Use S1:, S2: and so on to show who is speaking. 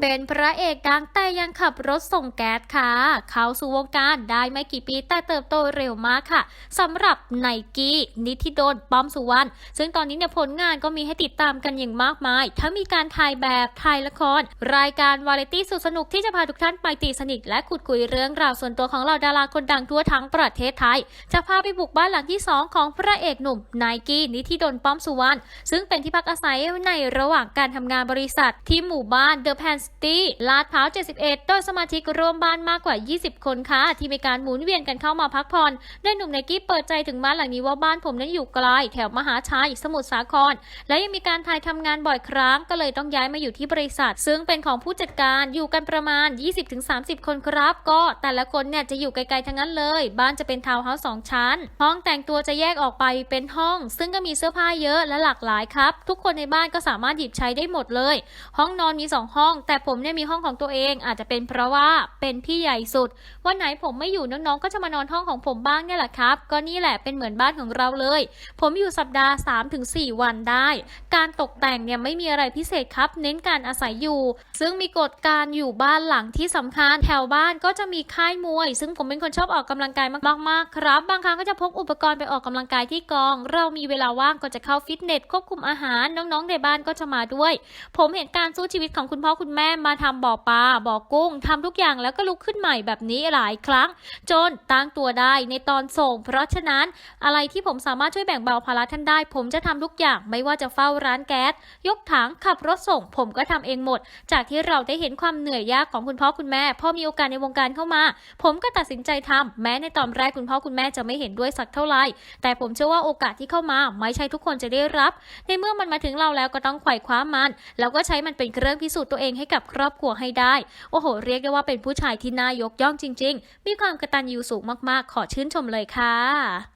S1: เป็นพระเอกดังแต่ยังขับรถส่งแก๊สค่ะ เขาสู่วงการได้ไม่กี่ปีแต่เติบโตเร็วมากค่ะสำหรับไนกี้นิธิดลป้อมสุวรรณซึ่งตอนนี้เนี่ยผลงานก็มีให้ติดตามกันอย่างมากมาย ทั้งมีการถ่ายแบบถ่ายละคร รายการวาไรตี้สุดสนุกที่จะพาทุกท่านไปตีสนิท และขุดคุยเรื่องราวส่วนตัวของเหล่าดาราคนดังทั่วทั้งประเทศไทย จะพาไปบุกบ้านหลังที่ 2 ของพระเอกหนุ่มไนกี้นิธิดลป้อมสุวรรณซึ่งเป็นที่พักอาศัยในระหว่างการทำงานบริษัทที่หมู่บ้านเดอะแพนสตี้ลาดพร้าว 71 โดยสมาชิกร่วมบ้านมากกว่า 20 คนค่ะ ที่มีการหมุนเวียนกันเข้ามาพักผ่อนโดยหนุ่มไนกี้เปิดใจถึงบ้านหลังนี้ว่าบ้านผมนั้นอยู่ไกลแถวมหาชัยสมุทรสาคร และยังมีการถ่ายทำงานบ่อยครั้ง ก็เลยต้องย้ายมาอยู่ที่บริษัท ซึ่งเป็นของผู้จัดการอยู่กันประมาณ 20-30 คนครับ ก็แต่ละคนเนี่ยจะอยู่ไกลๆทั้งนั้นเลย บ้านจะเป็นทาวน์เฮาส์สองชั้น ห้องแต่งตัวจะแยกออกไปเป็นห้อง ซึ่งก็มีเสื้อผ้าเยอะและหลากหลายครับ ทุกคนในบ้านก็สามารถหยิบใช้ได้หมดเลย ห้องนอนมี 2 ห้องแต่ผมเนี่ยมีห้องของตัวเอง อาจจะเป็นเพราะว่าเป็นพี่ใหญ่สุด วันไหนผมไม่อยู่น้องๆ ก็จะมานอนห้องของผมบ้างเนี่ยแหละครับ ก็นี่แหละเป็นเหมือนบ้านของเราเลย ผมอยู่สัปดาห์ 3-4 วันได้ การตกแต่งเนี่ยไม่มีอะไรพิเศษครับ เน้นการอาศัยอยู่ ซึ่งมีกฎการอยู่บ้านหลังที่สำคัญแถวบ้านก็จะมีค่ายมวย ซึ่งผมเป็นคนชอบออกกำลังกายมากๆครับ บางครั้งก็จะพกอุปกรณ์ไปออกกำลังกายที่กอง เรามีเวลาว่างก็จะเข้าฟิตเนสควบคุมอาหารน้องๆในบ้านก็จะมาด้วย ผมเห็นการสู้ชีวิตของคุณพ่อคุณแม่มาทำบ่อปลาบ่อกุ้งทำทุกอย่างแล้วก็ลุกขึ้นใหม่แบบนี้หลายครั้ง จนตั้งตัวได้ในตอนส่ง เพราะฉะนั้นอะไรที่ผมสามารถช่วยแบ่งเบาภาระท่านได้ ผมจะทำทุกอย่างไม่ว่าจะเฝ้าร้านแก๊สยกถังขับรถส่ง ผมก็ทำเองหมด จากที่เราได้เห็นความเหนื่อยยากของคุณพ่อคุณแม่พอมีโอกาสในวงการเข้ามา ผมก็ตัดสินใจทำแม้ในตอนแรกคุณพ่อคุณแม่จะไม่เห็นด้วยสักเท่าไหร่แต่ผมเชื่อว่าโอกาสที่เข้ามาไม่ใช่ทุกคนจะได้รับ ในเมื่อมันมาถึงเราแล้วก็ต้องไขว่คว้ามัน แล้วก็ใช้มันเป็นเครื่องพิสูจน์ตัวเองให้กับครอบครัวให้ได้ โอ้โห เรียกได้ว่าเป็นผู้ชายที่น่ายกย่องจริง ๆ มีความกระตันยูสูงมากๆ ขอชื่นชมเลยค่ะ